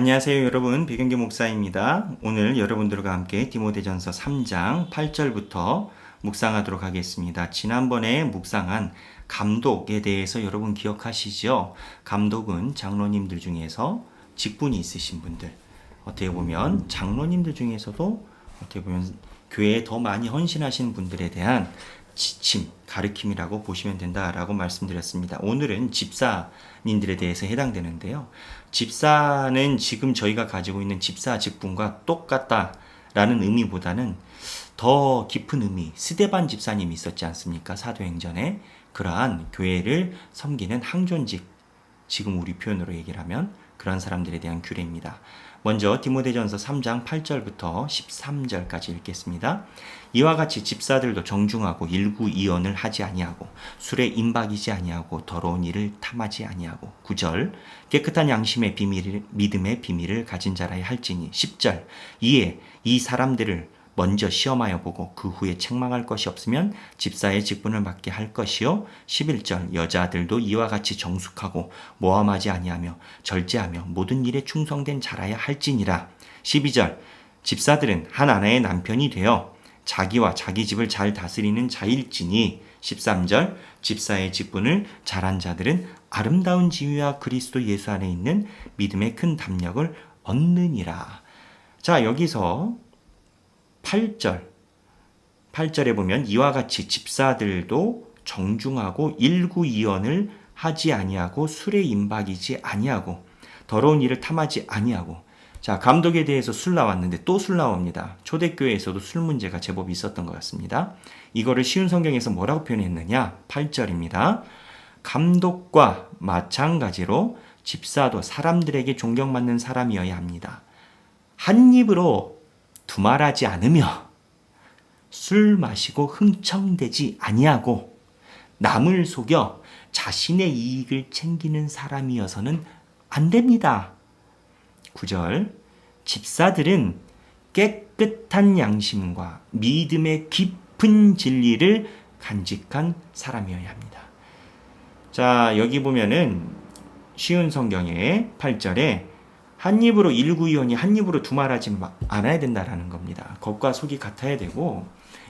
안녕하세요 여러분 백영기 목사입니다. 오늘 여러분들과 함께 디모데전서 3장 8절부터 묵상하도록 하겠습니다. 지난번에 묵상한 감독에 대해서 여러분 기억하시죠? 감독은 장로님들 중에서 직분이 있으신 분들 어떻게 보면 장로님들 중에서도 어떻게 보면 교회에 더 많이 헌신하신 분들에 대한 지침, 가르침이라고 보시면 된다라고 말씀드렸습니다. 오늘은 집사님들에 대해서 해당되는데요. 집사는 지금 저희가 가지고 있는 집사 직분과 똑같다라는 의미보다는 더 깊은 의미, 스데반 집사님이 있었지 않습니까? 사도행전에 그러한 교회를 섬기는 항존직, 지금 우리 표현으로 얘기를 하면 그런 사람들에 대한 규례입니다. 먼저 디모데전서 3장 8절부터 13절까지 읽겠습니다. 이와 같이 집사들도 정중하고 일구이언을 하지 아니하고 술에 임박이지 아니하고 더러운 일을 탐하지 아니하고 9절 깨끗한 양심의 비밀을 믿음의 비밀을 가진 자라야 할지니 10절 이에 이 사람들을 먼저 시험하여 보고 그 후에 책망할 것이 없으면 집사의 직분을 맡게 할 것이요. 11절 여자들도 이와 같이 정숙하고 모함하지 아니하며 절제하며 모든 일에 충성된 자라야 할지니라. 12절 집사들은 한 아내의 남편이 되어 자기와 자기 집을 잘 다스리는 자일지니. 13절 집사의 직분을 잘한 자들은 아름다운 지위와 그리스도 예수 안에 있는 믿음의 큰 담력을 얻느니라. 자, 여기서 8절 8절에 보면 이와 같이 집사들도 정중하고 일구이언을 하지 아니하고 술에 임박이지 아니하고 더러운 일을 탐하지 아니하고 자 감독에 대해서 술 나왔는데 또 술 나옵니다. 초대교회에서도 술 문제가 제법 있었던 것 같습니다. 이거를 쉬운 성경에서 뭐라고 표현했느냐? 8절입니다. 감독과 마찬가지로 집사도 사람들에게 존경받는 사람이어야 합니다. 한 입으로 두말하지 않으며 술 마시고 흥청대지 아니하고 남을 속여 자신의 이익을 챙기는 사람이어서는 안 됩니다. 9절 집사들은 깨끗한 양심과 믿음의 깊은 진리를 간직한 사람이어야 합니다. 자, 여기 보면은 쉬운 성경의 8절에 한 입으로 일구이언이 한 입으로 두말하지 않아야 된다라는 겁니다. 겉과 속이 같아야 되고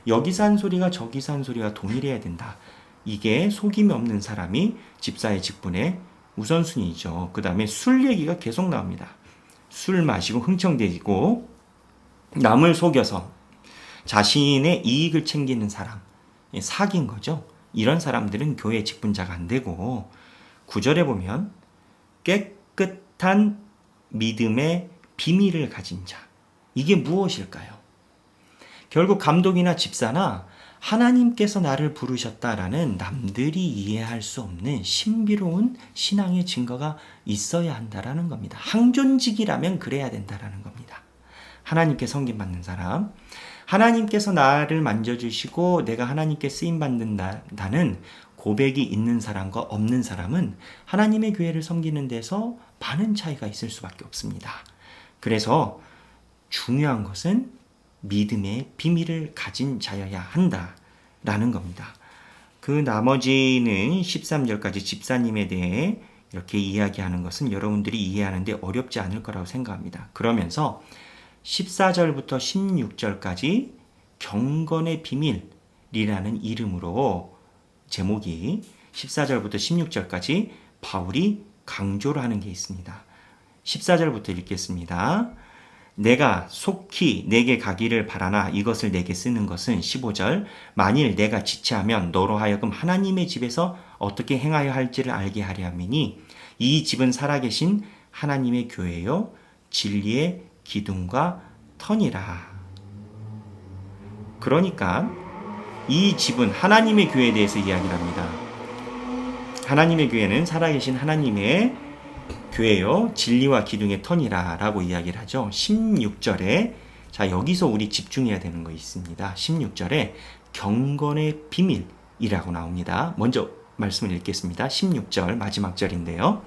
여기서 한 소리가 저기서 한 소리가 동일해야 된다. 이게 속임이 없는 사람이 집사의 직분의 우선순위죠. 그 다음에 술 얘기가 계속 나옵니다. 술 마시고 흥청대고 남을 속여서 자신의 이익을 챙기는 사람, 사귄 거죠. 이런 사람들은 교회 직분자가 안 되고 구절에 보면 깨끗한 믿음의 비밀을 가진 자. 이게 무엇일까요? 결국 감독이나 집사나 하나님께서 나를 부르셨다라는 남들이 이해할 수 없는 신비로운 신앙의 증거가 있어야 한다라는 겁니다. 항존직이라면 그래야 된다라는 겁니다. 하나님께 섬김받는 사람, 하나님께서 나를 만져주시고 내가 하나님께 쓰임 받는다는 고백이 있는 사람과 없는 사람은 하나님의 교회를 섬기는 데서 많은 차이가 있을 수밖에 없습니다. 그래서 중요한 것은 믿음의 비밀을 가진 자여야 한다라는 겁니다. 그 나머지는 13절까지 집사님에 대해 이렇게 이야기하는 것은 여러분들이 이해하는데 어렵지 않을 거라고 생각합니다. 그러면서 14절부터 16절까지 경건의 비밀이라는 이름으로 제목이 14절부터 16절까지 바울이 강조를 하는 게 있습니다. 14절부터 읽겠습니다. 내가 속히 내게 가기를 바라나 이것을 내게 쓰는 것은 15절 만일 내가 지체하면 너로 하여금 하나님의 집에서 어떻게 행하여 할지를 알게 하려 함이니 이 집은 살아계신 하나님의 교회요 진리의 기둥과 터니라. 그러니까 이 집은 하나님의 교회에 대해서 이야기를 합니다. 하나님의 교회는 살아계신 하나님의 교회요 진리와 기둥의 터니라 라고 이야기를 하죠. 16절에 자 여기서 우리 집중해야 되는 거 있습니다. 16절에 경건의 비밀이라고 나옵니다. 먼저 말씀을 읽겠습니다. 16절 마지막 절인데요.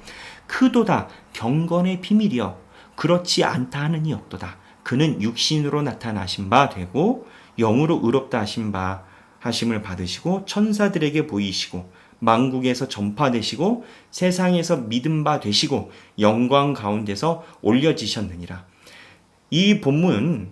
크도다 경건의 비밀이여 그렇지 않다 이 없도다. 그는 육신으로 나타나신 바 되고 영으로 의롭다 하신 바 하심을 받으시고 천사들에게 보이시고 만국에서 전파되시고 세상에서 믿음 바 되시고 영광 가운데서 올려지셨느니라. 이 본문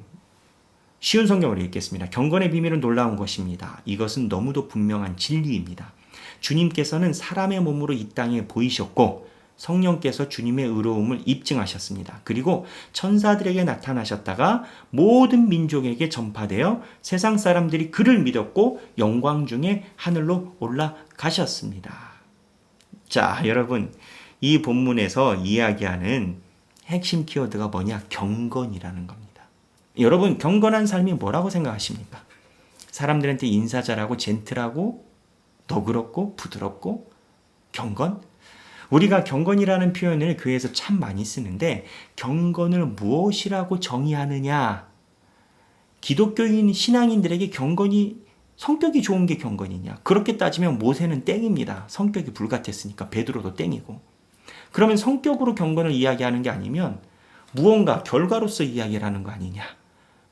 쉬운 성경으로 읽겠습니다. 경건의 비밀은 놀라운 것입니다. 이것은 너무도 분명한 진리입니다. 주님께서는 사람의 몸으로 이 땅에 보이셨고 성령께서 주님의 의로움을 입증하셨습니다. 그리고 천사들에게 나타나셨다가 모든 민족에게 전파되어 세상 사람들이 그를 믿었고 영광 중에 하늘로 올라가셨습니다. 자, 여러분, 이 본문에서 이야기하는 핵심 키워드가 뭐냐? 경건이라는 겁니다. 여러분, 경건한 삶이 뭐라고 생각하십니까? 사람들한테 인사 잘하고 젠틀하고 너그럽고 부드럽고 경건? 우리가 경건이라는 표현을 교회에서 참 많이 쓰는데 경건을 무엇이라고 정의하느냐? 기독교인 신앙인들에게 경건이 성격이 좋은 게 경건이냐? 그렇게 따지면 모세는 땡입니다. 성격이 불같았으니까 베드로도 땡이고. 그러면 성격으로 경건을 이야기하는 게 아니면 무언가 결과로서 이야기를 하는 거 아니냐?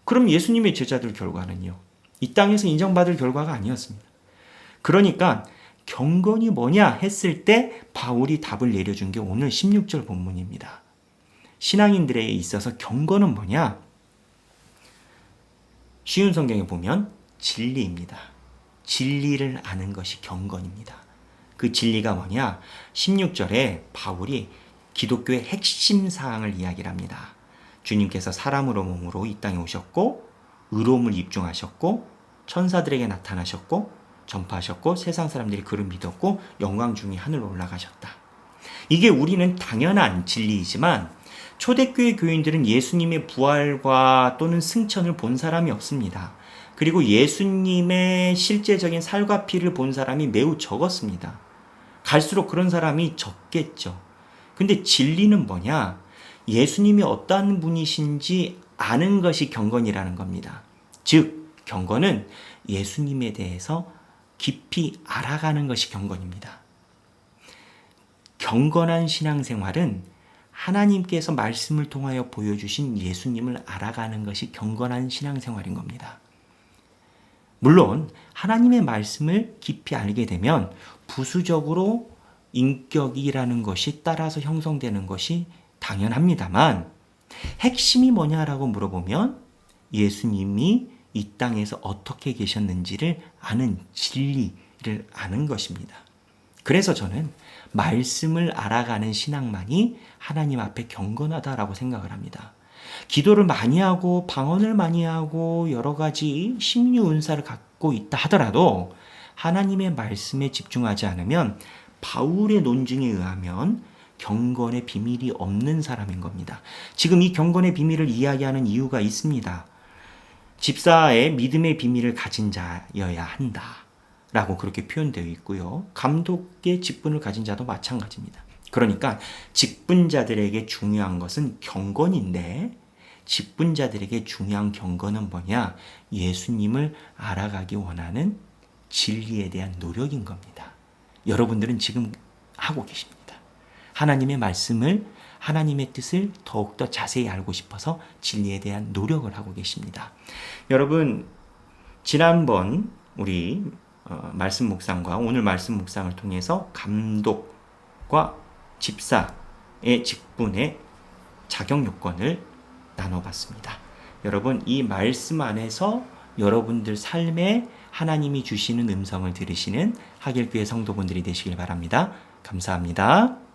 그럼 예수님의 제자들 결과는요. 이 땅에서 인정받을 결과가 아니었습니다. 그러니까 경건이 뭐냐 했을 때 바울이 답을 내려준 게 오늘 16절 본문입니다. 신앙인들에 있어서 경건은 뭐냐? 쉬운 성경에 보면 진리입니다. 진리를 아는 것이 경건입니다. 그 진리가 뭐냐? 16절에 바울이 기독교의 핵심 사항을 이야기를 합니다. 주님께서 사람으로 몸으로 이 땅에 오셨고 의로움을 입증하셨고 천사들에게 나타나셨고 전파하셨고 세상 사람들이 그를 믿었고 영광 중에 하늘로 올라가셨다. 이게 우리는 당연한 진리이지만 초대교회 교인들은 예수님의 부활과 또는 승천을 본 사람이 없습니다. 그리고 예수님의 실제적인 살과 피를 본 사람이 매우 적었습니다. 갈수록 그런 사람이 적겠죠. 근데 진리는 뭐냐? 예수님이 어떠한 분이신지 아는 것이 경건이라는 겁니다. 즉, 경건은 예수님에 대해서 깊이 알아가는 것이 경건입니다. 경건한 신앙생활은 하나님께서 말씀을 통하여 보여주신 예수님을 알아가는 것이 경건한 신앙생활인 겁니다. 물론 하나님의 말씀을 깊이 알게 되면 부수적으로 인격이라는 것이 따라서 형성되는 것이 당연합니다만 핵심이 뭐냐라고 물어보면 예수님이 이 땅에서 어떻게 계셨는지를 아는 진리를 아는 것입니다. 그래서 저는 말씀을 알아가는 신앙만이 하나님 앞에 경건하다라고 생각을 합니다. 기도를 많이 하고 방언을 많이 하고 여러 가지 심유 은사를 갖고 있다 하더라도 하나님의 말씀에 집중하지 않으면 바울의 논증에 의하면 경건의 비밀이 없는 사람인 겁니다. 지금 이 경건의 비밀을 이야기하는 이유가 있습니다. 집사의 믿음의 비밀을 가진 자여야 한다. 라고 그렇게 표현되어 있고요. 감독의 직분을 가진 자도 마찬가지입니다. 그러니까 직분자들에게 중요한 것은 경건인데 직분자들에게 중요한 경건은 뭐냐? 예수님을 알아가기 원하는 진리에 대한 노력인 겁니다. 여러분들은 지금 하고 계십니다. 하나님의 말씀을 하나님의 뜻을 더욱더 자세히 알고 싶어서 진리에 대한 노력을 하고 계십니다. 여러분, 지난번 우리 어, 말씀 묵상과 오늘 말씀 묵상을 통해서 감독과 집사의 직분의 자격 요건을 나눠봤습니다. 여러분, 이 말씀 안에서 여러분들 삶에 하나님이 주시는 음성을 들으시는 하길교회 성도분들이 되시길 바랍니다. 감사합니다.